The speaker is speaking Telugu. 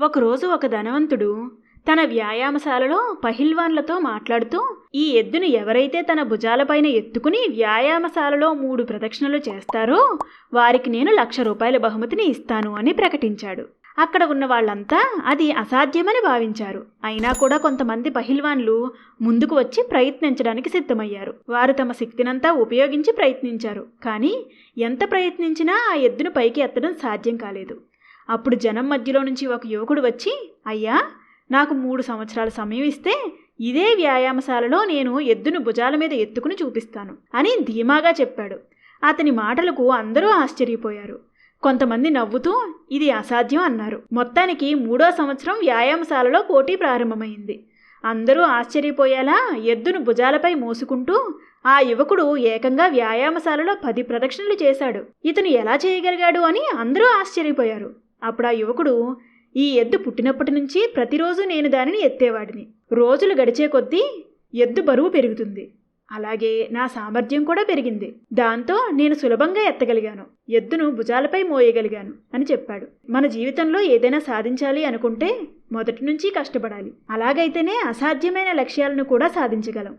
ఒకరోజు ఒక ధనవంతుడు తన వ్యాయామశాలలో పహిల్వాన్లతో మాట్లాడుతూ ఈ ఎద్దును ఎవరైతే తన భుజాలపైన ఎత్తుకుని వ్యాయామశాలలో మూడు ప్రదక్షిణలు చేస్తారో వారికి నేను లక్ష రూపాయల బహుమతిని ఇస్తాను అని ప్రకటించాడు. అక్కడ ఉన్న వాళ్ళంతా అది అసాధ్యమని భావించారు. అయినా కూడా కొంతమంది పహిల్వాన్లు ముందుకు వచ్చి ప్రయత్నించడానికి సిద్ధమయ్యారు. వారు తమ శక్తినంతా ఉపయోగించి ప్రయత్నించారు. కానీ ఎంత ప్రయత్నించినా ఆ ఎద్దును పైకి ఎత్తడం సాధ్యం కాలేదు. అప్పుడు జనం మధ్యలో నుంచి ఒక యువకుడు వచ్చి అయ్యా నాకు మూడు సంవత్సరాల సమయం ఇస్తే ఇదే వ్యాయామశాలలో నేను ఎద్దును భుజాల మీద ఎత్తుకుని చూపిస్తాను అని ధీమాగా చెప్పాడు. అతని మాటలకు అందరూ ఆశ్చర్యపోయారు. కొంతమంది నవ్వుతూ ఇది అసాధ్యం అన్నారు. మొత్తానికి మూడో సంవత్సరం వ్యాయామశాలలో పోటీ ప్రారంభమైంది. అందరూ ఆశ్చర్యపోయేలా ఎద్దును భుజాలపై మోసుకుంటూ ఆ యువకుడు ఏకంగా వ్యాయామశాలలో పది ప్రదక్షిణలు చేశాడు. ఇతను ఎలా చేయగలిగాడు అని అందరూ ఆశ్చర్యపోయారు. అప్పుడు ఆ యువకుడు ఈ ఎద్దు పుట్టినప్పటి నుంచి ప్రతిరోజు నేను దానిని ఎత్తేవాడిని. రోజులు గడిచే కొద్దీ ఎద్దు బరువు పెరుగుతుంది. అలాగే నా సామర్థ్యం కూడా పెరిగింది. దాంతో నేను సులభంగా ఎత్తగలిగాను. ఎద్దును భుజాలపై మోయగలిగాను అని చెప్పాడు. మన జీవితంలో ఏదైనా సాధించాలి అనుకుంటే మొదటి నుంచి కష్టపడాలి. అలాగైతేనే అసాధ్యమైన లక్ష్యాలను కూడా సాధించగలం.